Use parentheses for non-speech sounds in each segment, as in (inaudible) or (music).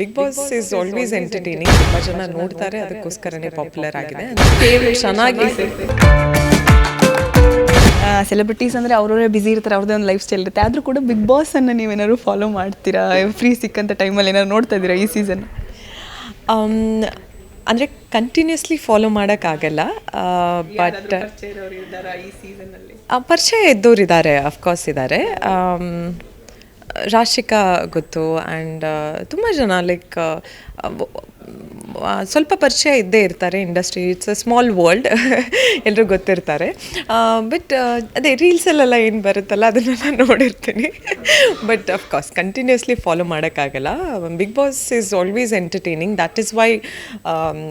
Bigg Boss is always entertaining ತುಂಬಾ ಜನ ನೋಡ್ತಾರೆ ಅದಕ್ಕೋಸ್ಕರನೇ ಪಾಪ್ಯುಲರ್ ಆಗಿದೆ ಚೆನ್ನಾಗಿ ಸೆಲೆಬ್ರಿಟೀಸ್ ಅಂದರೆ ಅವರವರೇ ಬಿಸಿ ಇರ್ತಾರೆ ಅವ್ರದ್ದೇ ಒಂದು ಲೈಫ್ ಸ್ಟೈಲ್ ಇರುತ್ತೆ. ಆದರೂ ಕೂಡ ಬಿಗ್ ಬಾಸನ್ನು ನೀವೇನಾದ್ರು ಫಾಲೋ ಮಾಡ್ತೀರಾ? ಫ್ರೀ ಸಿಕ್ಕಂಥ ಟೈಮಲ್ಲಿ ಏನಾದ್ರು ನೋಡ್ತಾ ಇದ್ದೀರಾ ಈ ಸೀಸನ್ ಅಂದರೆ ಕಂಟಿನ್ಯೂಸ್ಲಿ ಫಾಲೋ ಮಾಡೋಕ್ಕಾಗಲ್ಲ. ಬಟ್ ಪರಿಚಯ ಇದ್ದವ್ರು ಅಫ್ಕೋರ್ಸ್ ಇದ್ದಾರೆ. ರಾಶಿಕಾ ಗೊತ್ತು ಆ್ಯಂಡ್ ತುಂಬ ಜನ ಲೈಕ್ ಸ್ವಲ್ಪ ಪರಿಚಯ ಇದ್ದೇ ಇರ್ತಾರೆ industry it's a small world ಎಲ್ಲರೂ ಗೊತ್ತಿರ್ತಾರೆ. ಬಟ್ ಅದೇ ರೀಲ್ಸಲ್ಲೆಲ್ಲ ಏನು ಬರುತ್ತಲ್ಲ ಅದನ್ನೆಲ್ಲ (laughs) ನೋಡಿರ್ತೀನಿ. But of course continuously follow ಮಾಡೋಕ್ಕಾಗಲ್ಲ. Bigg Boss is always entertaining that is why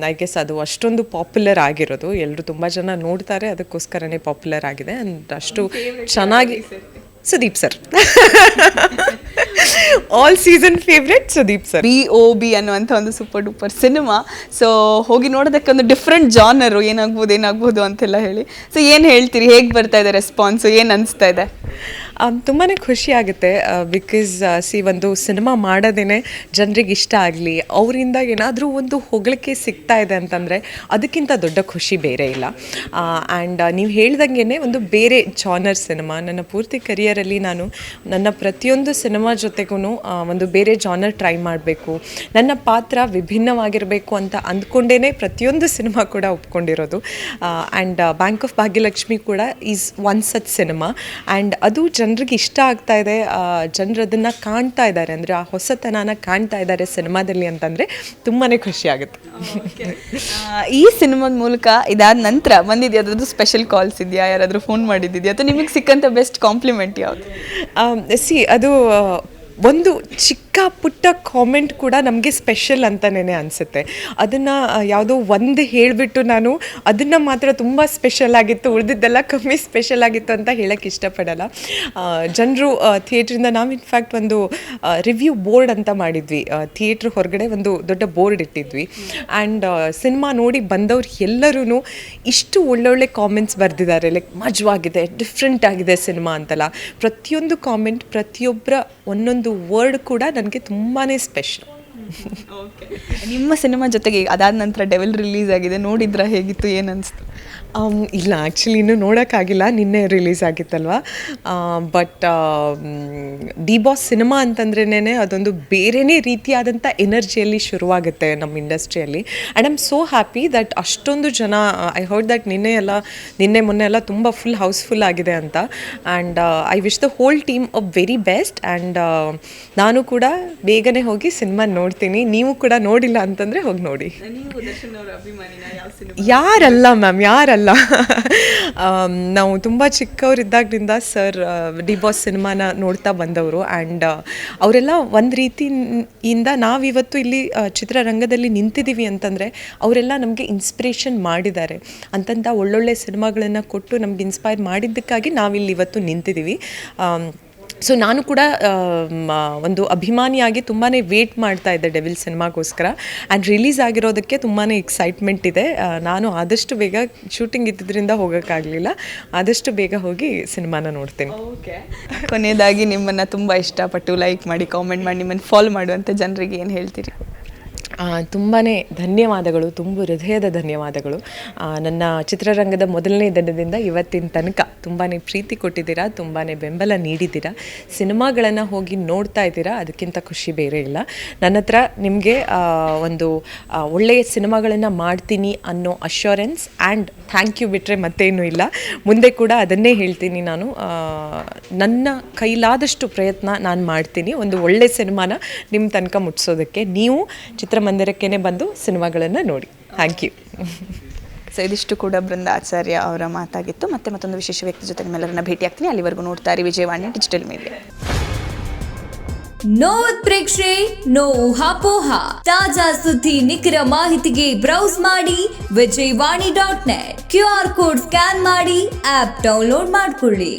I guess ಅದು ಅಷ್ಟೊಂದು ಪಾಪ್ಯುಲರ್ ಆಗಿರೋದು. ಎಲ್ಲರೂ ತುಂಬ ಜನ ನೋಡ್ತಾರೆ ಅದಕ್ಕೋಸ್ಕರನೇ ಪಾಪ್ಯುಲರ್ ಆಗಿದೆ. ಆ್ಯಂಡ್ ಅಷ್ಟು ಚೆನ್ನಾಗಿ Sudeep sir (laughs) all season favourite Sudeep sir B O B ಅನ್ನುವಂಥ ಒಂದು ಸೂಪರ್ ಡೂಪರ್ ಸಿನಿಮಾ ಸೊ ಹೋಗಿ ನೋಡೋದಕ್ಕೆ ಒಂದು ಡಿಫ್ರೆಂಟ್ ಜಾನರು ಏನಾಗ್ಬೋದು ಏನಾಗ್ಬೋದು ಅಂತೆಲ್ಲ ಹೇಳಿ. ಸೊ ಏನು ಹೇಳ್ತೀರಿ? ಹೇಗೆ ಬರ್ತಾ ಇದೆ ರೆಸ್ಪಾನ್ಸು ಏನು ಅನಿಸ್ತಾ ಇದೆ? ತುಂಬಾ ಖುಷಿ ಆಗುತ್ತೆ ಬಿಕಾಸ್ ಸಿ ಒಂದು ಸಿನಿಮಾ ಮಾಡೋದೇ ಜನರಿಗೆ ಇಷ್ಟ ಆಗಲಿ ಅವರಿಂದ ಏನಾದರೂ ಒಂದು ಹೊಗಳಿಕೆ ಸಿಗ್ತಾ ಇದೆ ಅಂತಂದರೆ ಅದಕ್ಕಿಂತ ದೊಡ್ಡ ಖುಷಿ ಬೇರೆ ಇಲ್ಲ. ಆ್ಯಂಡ್ ನೀವು ಹೇಳ್ದಂಗೆ ಒಂದು ಬೇರೆ ಜಾನರ್ ಸಿನಿಮಾ ನನ್ನ ಪೂರ್ತಿ ಕರಿಯರಲ್ಲಿ ನಾನು ನನ್ನ ಪ್ರತಿಯೊಂದು ಸಿನಿಮಾ ಜೊತೆಗೂ ಒಂದು ಬೇರೆ ಜಾನರ್ ಟ್ರೈ ಮಾಡಬೇಕು. ನನ್ನ ಪಾತ್ರ ವಿಭಿನ್ನವಾಗಿರಬೇಕು ಅಂತ ಅಂದ್ಕೊಂಡೇ ಪ್ರತಿಯೊಂದು ಸಿನಿಮಾ ಕೂಡ ಒಪ್ಕೊಂಡಿರೋದು. ಆ್ಯಂಡ್ ಬ್ಯಾಂಕ್ ಆಫ್ ಭಾಗ್ಯಲಕ್ಷ್ಮಿ ಕೂಡ is one such cinema and ಅದು ಜನರಿಗೆ ಇಷ್ಟ ಆಗ್ತಾ ಇದೆ. ಜನರು ಅದನ್ನು ಕಾಣ್ತಾ ಇದ್ದಾರೆ. ಅಂದರೆ ಆ ಹೊಸತನನ ಕಾಣ್ತಾ ಇದ್ದಾರೆ ಸಿನಿಮಾದಲ್ಲಿ ಅಂತಂದರೆ ತುಂಬಾ ಖುಷಿ ಆಗುತ್ತೆ. ಈ ಸಿನಿಮಾದ ಮೂಲಕ ಇದಾದ ನಂತರ ಬಂದಿದೆಯಾ? ಅದ್ರದ್ದು ಸ್ಪೆಷಲ್ ಕಾಲ್ಸ್ ಇದೆಯಾ? ಯಾರಾದರೂ ಫೋನ್ ಮಾಡಿದ್ದಿದೆಯಾ? ಅಥವಾ ನಿಮಗೆ ಸಿಕ್ಕಂಥ ಬೆಸ್ಟ್ ಕಾಂಪ್ಲಿಮೆಂಟ್ ಯಾವುದು? ಸಿ ಅದು ಆ, ಒಂದು ಚಿಕ್ಕ ಪುಟ್ಟ ಕಾಮೆಂಟ್ ಕೂಡ ನಮಗೆ ಸ್ಪೆಷಲ್ ಅಂತಲೇ ಅನಿಸುತ್ತೆ. ಅದನ್ನು ಯಾವುದೋ ಒಂದು ಹೇಳಿಬಿಟ್ಟು ನಾನು ಅದನ್ನು ಮಾತ್ರ ತುಂಬ ಸ್ಪೆಷಲ್ ಆಗಿತ್ತು, ಉಳಿದಿದ್ದೆಲ್ಲ ಕಮ್ಮಿ ಸ್ಪೆಷಲ್ ಆಗಿತ್ತು ಅಂತ ಹೇಳೋಕ್ಕೆ ಇಷ್ಟಪಡಲ್ಲ. ಜನರು ಥಿಯೇಟ್ರಿಂದ ನಾವು ಇನ್ಫ್ಯಾಕ್ಟ್ ಒಂದು ರಿವ್ಯೂ ಬೋರ್ಡ್ ಅಂತ ಮಾಡಿದ್ವಿ. ಥಿಯೇಟ್ರ್ ಹೊರಗಡೆ ಒಂದು ದೊಡ್ಡ ಬೋರ್ಡ್ ಇಟ್ಟಿದ್ವಿ. ಆ್ಯಂಡ್ ಸಿನಿಮಾ ನೋಡಿ ಬಂದವ್ರು ಎಲ್ಲರೂ ಇಷ್ಟು ಒಳ್ಳೊಳ್ಳೆ ಕಾಮೆಂಟ್ಸ್ ಬರೆದಿದ್ದಾರೆ. ಲೈಕ್ ಮಜವಾಗಿದೆ ಡಿಫ್ರೆಂಟ್ ಆಗಿದೆ ಸಿನಿಮಾ ಅಂತಲ್ಲ. ಪ್ರತಿಯೊಂದು ಕಾಮೆಂಟ್ ಪ್ರತಿಯೊಬ್ಬರ ಒಂದೊಂದು ವರ್ಡ್ ಕೂಡ ನನಗೆ ತುಂಬಾ ಸ್ಪೆಷಲ್ ನಿಮ್ಮ ಸಿನಿಮಾ ಜೊತೆಗೆ ಅದಾದ ನಂತರ ಡೆವಿಲ್ ರಿಲೀಸ್ ಆಗಿದೆ, ನೋಡಿದ್ರ ಹೇಗಿತ್ತು, ಏನು ಅನಿಸ್ತು? ಇಲ್ಲ ಆ್ಯಕ್ಚುಲಿ ಇನ್ನೂ ನೋಡೋಕ್ಕಾಗಿಲ್ಲ, ನಿನ್ನೆ ರಿಲೀಸ್ ಆಗಿತ್ತಲ್ವ? ಬಟ್ ಡಿ ಬಾಸ್ ಸಿನಿಮಾ ಅಂತಂದ್ರೇ ಅದೊಂದು ಬೇರೆಯೇ ರೀತಿಯಾದಂಥ ಎನರ್ಜಿಯಲ್ಲಿ ಶುರುವಾಗುತ್ತೆ ನಮ್ಮ ಇಂಡಸ್ಟ್ರಿಯಲ್ಲಿ. And I'm so happy that ಅಷ್ಟೊಂದು ಜನ ಐ ಹರ್ಡ್ ದಟ್ ನಿನ್ನೆ ಎಲ್ಲ, ನಿನ್ನೆ ಮೊನ್ನೆ ಎಲ್ಲ ತುಂಬ ಫುಲ್ ಹೌಸ್ಫುಲ್ ಆಗಿದೆ ಅಂತ. And I wish the whole team a very best and ನಾನು ಕೂಡ ಬೇಗನೆ ಹೋಗಿ ಸಿನಿಮಾ ನೋಡ್ತೀನಿ ನೀವು ಕೂಡ ನೋಡಿಲ್ಲ ಅಂತಂದರೆ ಹೋಗಿ ನೋಡಿ. ಯಾರಲ್ಲ ಮ್ಯಾಮ್ ಯಾರಲ್ಲ? ನಾವು ತುಂಬ ಚಿಕ್ಕವರಿದ್ದಾಗಲಿಂದ ಸರ್ ಡಿ ಬಾಸ್ ಸಿನಿಮಾನ ನೋಡ್ತಾ ಬಂದವರು. ಆ್ಯಂಡ್ ಅವರೆಲ್ಲ ಒಂದು ರೀತಿಯಿಂದ ನಾವಿವತ್ತು ಇಲ್ಲಿ ಚಿತ್ರರಂಗದಲ್ಲಿ ನಿಂತಿದ್ದೀವಿ ಅಂತಂದರೆ ಅವರೆಲ್ಲ ನಮಗೆ ಇನ್ಸ್ಪಿರೇಷನ್ ಮಾಡಿದ್ದಾರೆ. ಅಂತಂಥ ಒಳ್ಳೊಳ್ಳೆ ಸಿನಿಮಾಗಳನ್ನು ಕೊಟ್ಟು ನಮ್ಗೆ ಇನ್ಸ್ಪೈರ್ ಮಾಡಿದ್ದಕ್ಕಾಗಿ ನಾವಿಲ್ಲಿ ಇವತ್ತು ನಿಂತಿದ್ದೀವಿ ಸೊ ನಾನು ಕೂಡ ಒಂದು ಅಭಿಮಾನಿಯಾಗಿ ತುಂಬಾ ವೇಟ್ ಮಾಡ್ತಾ ಇದ್ದೆ ಡೆವಿಲ್ ಸಿನಿಮಾಗೋಸ್ಕರ ಆ್ಯಂಡ್ ರಿಲೀಸ್ ಆಗಿರೋದಕ್ಕೆ ತುಂಬಾ ಎಕ್ಸೈಟ್ಮೆಂಟ್ ಇದೆ. ನಾನು ಆದಷ್ಟು ಬೇಗ ಶೂಟಿಂಗ್ ಇದ್ದಿದ್ದರಿಂದ ಹೋಗೋಕ್ಕಾಗಲಿಲ್ಲ. ಆದಷ್ಟು ಬೇಗ ಹೋಗಿ ಸಿನಿಮಾನ ನೋಡ್ತೀನಿ. ಕೊನೆಯದಾಗಿ ನಿಮ್ಮನ್ನು ತುಂಬ ಇಷ್ಟಪಟ್ಟು ಲೈಕ್ ಮಾಡಿ ಕಾಮೆಂಟ್ ಮಾಡಿ, ನಿಮ್ಮನ್ನು ಫಾಲೋ ಮಾಡುವಂಥ ಜನರಿಗೆ ಏನು ಹೇಳ್ತೀರಿ? ತುಂಬಾ ಧನ್ಯವಾದಗಳು, ತುಂಬ ಹೃದಯದ ಧನ್ಯವಾದಗಳು. ನನ್ನ ಚಿತ್ರರಂಗದ ಮೊದಲನೇ ದಿನದಿಂದ ಇವತ್ತಿನ ತನಕ ತುಂಬಾ ಪ್ರೀತಿ ಕೊಟ್ಟಿದ್ದೀರಾ ತುಂಬಾ ಬೆಂಬಲ ನೀಡಿದ್ದೀರಾ, ಸಿನಿಮಾಗಳನ್ನು ಹೋಗಿ ನೋಡ್ತಾ ಇದ್ದೀರಾ, ಅದಕ್ಕಿಂತ ಖುಷಿ ಬೇರೆ ಇಲ್ಲ. ನನ್ನ ಹತ್ರ ನಿಮಗೆ ಒಂದು ಒಳ್ಳೆಯ ಸಿನಿಮಾಗಳನ್ನು ಮಾಡ್ತೀನಿ ಅನ್ನೋ ಅಶ್ಯೂರೆನ್ಸ್ ಆ್ಯಂಡ್ ಥ್ಯಾಂಕ್ ಯು ಬಿಟ್ಟರೆ ಮತ್ತೇನೂ ಇಲ್ಲ. ಮುಂದೆ ಕೂಡ ಅದನ್ನೇ ಹೇಳ್ತೀನಿ ನಾನು. ನನ್ನ ಕೈಲಾದಷ್ಟು ಪ್ರಯತ್ನ ನಾನು ಮಾಡ್ತೀನಿ. ಒಂದು ಒಳ್ಳೆಯ ಸಿನಿಮಾನ ನಿಮ್ಮ ತನಕ ಮುಟ್ಸೋದಕ್ಕೆ. ನೀವು ಚಿತ್ರಮಂದಿರಕ್ಕೇ ಬಂದು ಸಿನಿಮಾಗಳನ್ನು ನೋಡಿ. ಥ್ಯಾಂಕ್ ಯು ಸೊ ಇದಿಷ್ಟು ಕೂಡ ಬೃಂದ ಆಚಾರ್ಯ ಅವರ ಮಾತಾಗಿತ್ತು. ಮತ್ತೆ ಮತ್ತೊಂದು ವಿಶೇಷ ವ್ಯಕ್ತಿ ಜೊತೆ ನಿಮ್ಮೆಲ್ಲರನ್ನ ಭೇಟಿ ಆಗ್ತೀನಿ ಅಲ್ಲಿವರೆಗೂ ನೋಡ್ತಾರೆ ವಿಜಯವಾಣಿ ಡಿಜಿಟಲ್ ಮೀಡಿಯಾ ನೋ ಉತ್ಪ್ರೇಕ್ಷೆ ನೋ ಹಾಪೋಹ ತಾಜಾ ಸುದ್ದಿ ನಿಖರ ಮಾಹಿತಿಗೆ ಬ್ರೌಸ್ ಮಾಡಿ Vijayavani dot net Q R code scan ಮಾಡಿ ಆಪ್ ಡೌನ್ಲೋಡ್ ಮಾಡಿಕೊಳ್ಳಿ.